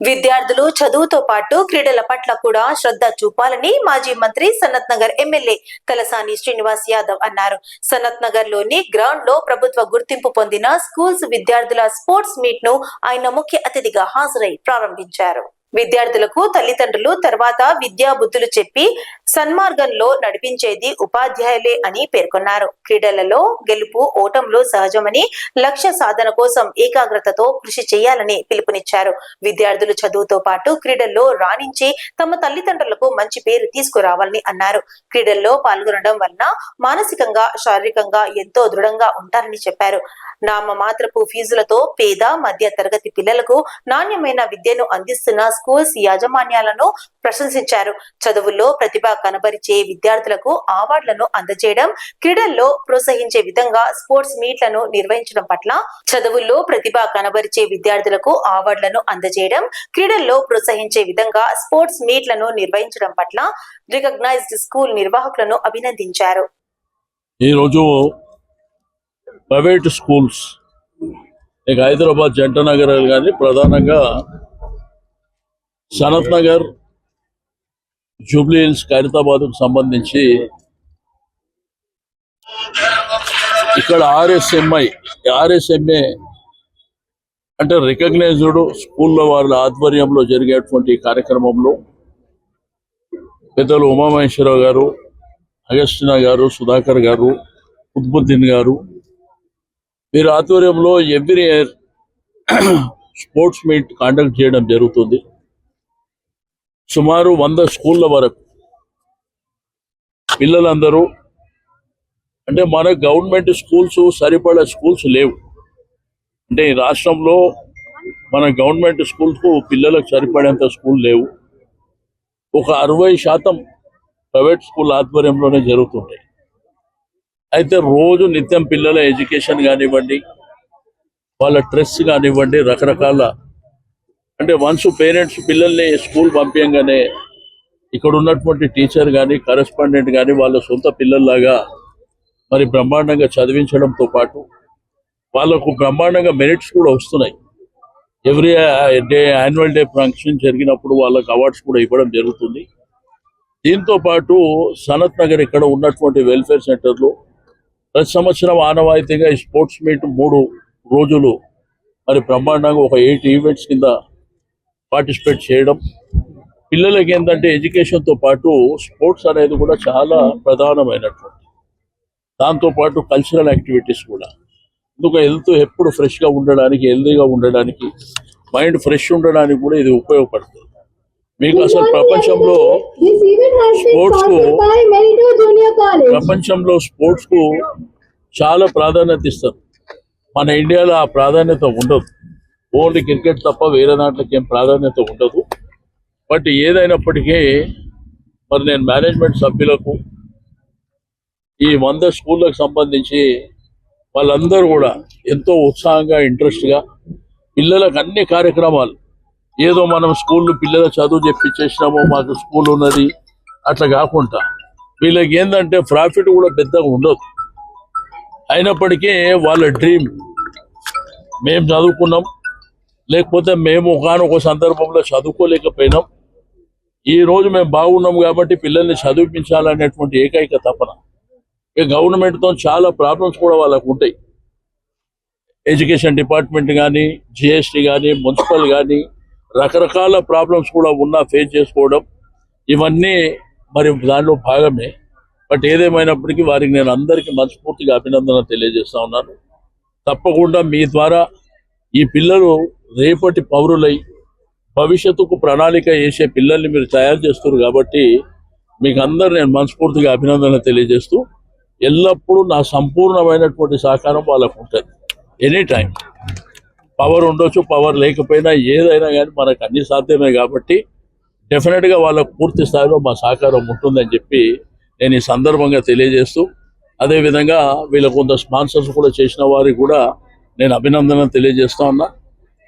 విద్యార్థులు చదువుతో పాటు క్రీడల పట్ల కూడా శ్రద్ధ చూపాలని మాజీ మంత్రి సనత్ నగర్ ఎమ్మెల్యే తలసాని శ్రీనివాస్ యాదవ్ అన్నారు. సనత్ నగర్లోని గ్రౌండ్లో ప్రభుత్వ గుర్తింపు పొందిన స్కూల్స్ విద్యార్థుల స్పోర్ట్స్ మీట్ను ఆయన ముఖ్య అతిథిగా హాజరై ప్రారంభించారు. విద్యార్థులకు తల్లిదండ్రులు తర్వాత విద్యా బుద్ధులు చెప్పి సన్మార్గంలో నడిపించేది ఉపాధ్యాయులే అని పేర్కొన్నారు. క్రీడలలో గెలుపు ఓటంలో సహజమని లక్ష్య సాధన కోసం ఏకాగ్రతతో కృషి చేయాలని పిలుపునిచ్చారు. విద్యార్థులు చదువుతో పాటు క్రీడల్లో రాణించి తమ తల్లిదండ్రులకు మంచి పేరు తీసుకురావాలని అన్నారు. క్రీడల్లో పాల్గొనడం వలన మానసికంగా శారీరకంగా ఎంతో దృఢంగా ఉంటారని చెప్పారు. నామమాత్రపు ఫీజులతో పేద మధ్య తరగతి పిల్లలకు నాణ్యమైన విద్యను అందిస్తున్న స్కూల్స్ యాజమాన్యాలను ప్రశంసించారు. చదువుల్లో ప్రతిభ కనబరిచే విద్యార్థులకు అవార్డులను అందజేయడం క్రీడల్లో ప్రోత్సహించే విధంగా స్పోర్ట్స్ మీట్లను నిర్వహించడం పట్ల చదువుల్లో ప్రతిభ కనబరిచే విద్యార్థులకు అవార్డులను అందజేయడం క్రీడల్లో ప్రోత్సహించే విధంగా స్పోర్ట్స్ మీట్లను నిర్వహించడం పట్ల రికగ్నైజ్డ్ స్కూల్ నిర్వాహకులను అభినందించారు. ఈరోజు ప్రైవేట్ స్కూల్స్ ఇక హైదరాబాద్ జంట నగర్ కానీ ప్రధానంగా సనత్ నగర్ జూబ్లీ హిల్స్ ఖైరతాబాద్కు సంబంధించి ఇక్కడ ఆర్ఎస్ఎంఐ ఆర్ఎస్ఎంఏ అంటే రికగ్నైజ్డ్ స్కూల్లో వాళ్ళ ఆధ్వర్యంలో జరిగేటువంటి కార్యక్రమంలో పెద్దలు ఉమామహేశ్వరరావు గారు అగస్టినా గారు సుధాకర్ గారు కుత్బుద్దీన్ గారు వీరి ఆధ్వర్యంలో every year sports meet conduct చేయడం జరుగుతుంది. సుమారు వంద స్కూళ్ళ వరకు పిల్లలందరూ అంటే మన గవర్నమెంట్ స్కూల్స్ సరిపడే స్కూల్స్ లేవు. అంటే ఈ రాష్ట్రంలో మన గవర్నమెంట్ స్కూల్స్కు పిల్లలకు సరిపడేంత స్కూల్ లేవు. ఒక అరవై శాతం ప్రైవేట్ స్కూల్ ఆధ్వర్యంలోనే జరుగుతుంటాయి. అయితే రోజు నిత్యం పిల్లల ఎడ్యుకేషన్ కానివ్వండి వాళ్ళ స్ట్రెస్ కానివ్వండి రకరకాల. అంటే వన్స్ పేరెంట్స్ పిల్లల్ని స్కూల్ పంపించగానే ఇక్కడ ఉన్నటువంటి టీచర్ కానీ కరెస్పాండెంట్ కానీ వాళ్ళ సొంత పిల్లల్లాగా మరి బ్రహ్మాండంగా చదివించడంతో పాటు వాళ్ళకు బ్రహ్మాండంగా మెరిట్స్ కూడా వస్తున్నాయి. Every day annual day function జరిగినప్పుడు వాళ్ళకి అవార్డ్స్ కూడా ఇవ్వడం జరుగుతుంది. దీంతో పాటు సనత్ నగర్ ఇక్కడ ఉన్నటువంటి వెల్ఫేర్ సెంటర్లో ప్రతి సంవత్సరం ఆనవాయితీగా ఈ స్పోర్ట్స్ మీట్ మూడు రోజులు మరి బ్రహ్మాండంగా ఒక ఎయిట్ ఈవెంట్స్ కింద పార్టిసిపేట్ చేయడం. పిల్లలకి ఏంటంటే ఎడ్యుకేషన్తో పాటు స్పోర్ట్స్ అనేది కూడా చాలా ప్రధానమైనటువంటి. దాంతోపాటు కల్చరల్ యాక్టివిటీస్ కూడా. ఎందుకు హెల్త్ ఎప్పుడు ఫ్రెష్గా ఉండడానికి హెల్దీగా ఉండడానికి మైండ్ ఫ్రెష్ ఉండడానికి కూడా ఇది ఉపయోగపడుతుంది. మీకు అసలు ప్రపంచంలో Sports కు-. ప్రపంచంలో స్పోర్ట్స్కు చాలా ప్రాధాన్యత ఇస్తారు. మన ఇండియాలో ఆ ప్రాధాన్యత ఉండదు. ఓన్లీ క్రికెట్ తప్ప వేరే దాంట్లోకి ఏం ప్రాధాన్యత ఉండదు. బట్ ఏదైనప్పటికీ మరి నేను మేనేజ్మెంట్ సభ్యులకు ఈ వంద స్కూళ్ళకు సంబంధించి వాళ్ళందరూ కూడా ఎంతో ఉత్సాహంగా ఇంట్రెస్ట్గా పిల్లలకు అన్ని కార్యక్రమాలు ఏదో మనం స్కూల్లో పిల్లల చదువు చెప్పించేసినామో మాకు స్కూల్ ఉన్నది. అట్లా కాకుండా వీళ్ళకి ఏంటంటే ప్రాఫిట్ కూడా పెద్దగా ఉండదు. అయినప్పటికీ వాళ్ళ డ్రీమ్ మేము చదువుకున్నాం. లేకపోతే మేము ఒకనొక సందర్భంలో చదువుకోలేకపోయినాం. ఈ రోజు మేము బాగున్నాం కాబట్టి పిల్లల్ని చదివించాలనేటువంటి ఏకైక తపన. ఇక గవర్నమెంట్తో చాలా ప్రాబ్లమ్స్ కూడా వాళ్ళకు ఉంటాయి. ఎడ్యుకేషన్ డిపార్ట్మెంట్ కానీ జిఎస్టీ కానీ మున్సిపల్ కానీ రకరకాల ప్రాబ్లమ్స్ కూడా ఉన్నా ఫేస్ చేసుకోవడం ఇవన్నీ మరి దానిలో భాగమే. బట్ ఏదేమైనప్పటికీ వారికి నేను అందరికీ మనస్ఫూర్తిగా అభినందన తెలియజేస్తా ఉన్నాను. తప్పకుండా మీ ద్వారా ఈ పిల్లలు రేపటి పౌరులై భవిష్యత్తుకు ప్రణాళిక వేసే పిల్లల్ని మీరు తయారు చేస్తున్నారు కాబట్టి మీకు అందరు నేను మనస్ఫూర్తిగా అభినందన తెలియజేస్తూ ఎల్లప్పుడూ నా సంపూర్ణమైనటువంటి సహకారం వాళ్ళకు ఉంటుంది. ఎనీ టైం పవర్ ఉండొచ్చు పవర్ లేకపోయినా ఏదైనా కానీ మనకు అన్ని సాధ్యమే కాబట్టి డెఫినెట్గా వాళ్ళకు పూర్తి స్థాయిలో మా సహకారం ఉంటుందని చెప్పి నేను ఈ సందర్భంగా తెలియజేస్తూ అదేవిధంగా వీళ్ళ కొంత స్పాన్సర్స్ కూడా చేసిన వారికి కూడా నేను అభినందన తెలియజేస్తా ఉన్నా.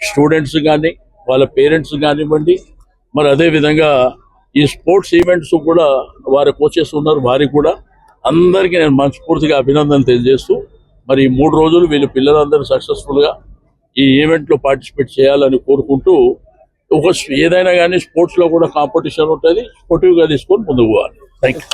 స్టూడెంట్స్ కానీ వాళ్ళ పేరెంట్స్ కానివ్వండి మరి అదేవిధంగా ఈ స్పోర్ట్స్ ఈవెంట్స్ కూడా వారి కోచెస్ ఉన్నారు వారికి కూడా అందరికీ నేను మనస్ఫూర్తిగా అభినందన తెలియజేస్తూ మరి ఈ మూడు రోజులు వీళ్ళు పిల్లలందరూ సక్సెస్ఫుల్గా ఈ ఈవెంట్లో పార్టిసిపేట్ చేయాలని కోరుకుంటూ ఒక ఏదైనా కానీ స్పోర్ట్స్లో కూడా కాంపిటీషన్ ఉంటుంది స్పోర్టివ్గా తీసుకొని ముందుకు పోవాలి. Thank you